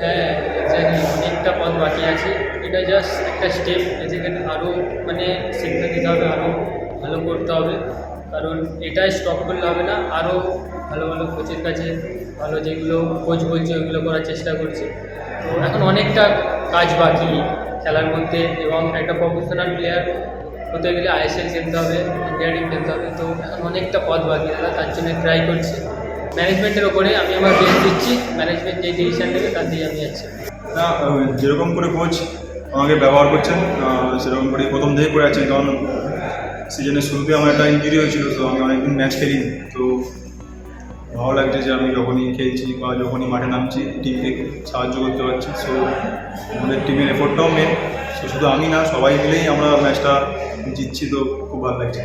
হ্যাঁ অনেকটা পথ বাকি আছে। এটা জাস্ট একটা স্টেপ এখানে আরও মানে শিক্ষা দিতে হবে আরও ভালো করতে হবে। কারণ এটাই স্টপ করলে হবে না আরও ভালো ভালো কোচের কাছে, ভালো যেগুলো কোচ বলছে, ওইগুলো করার চেষ্টা করছি। তো এখন অনেকটা কাজ বাকি খেলার মধ্যে এবং একটা প্রফেশনাল প্লেয়ার হতে গেলে আইএসএল খেলতে হবে ইন্ডিয়া টিম খেলতে হবে। তো এখন অনেকটা পথ বাকি, দাদা, তার জন্য ট্রাই করছি। ম্যানেজমেন্টের ওপরে আমি আমার বেস্ট দিচ্ছি। ম্যানেজমেন্ট যে ডিসিশন নেবে, তার দিয়ে আমি যাচ্ছি। না যেরকম করে কোচ আমাকে ব্যবহার করছেন সেরকম করে প্রথম থেকে করে আছেন কারণ সিজনের শুরুতে আমার একটা ইঞ্জুরি হয়েছিল, তো আমি অনেকদিন ম্যাচ খেলিনি। তো ভালো লাগছে যে আমি যখনই খেলছি বা যখনই মাঠে নামছি টিমকে সাহায্য করতে পারছি। সো আমাদের টিমের এফোর্টটাও মেন সো শুধু আমি না, সবাই মিলেই আমরা ম্যাচটা জিতছি, তো খুব ভালো লাগছে।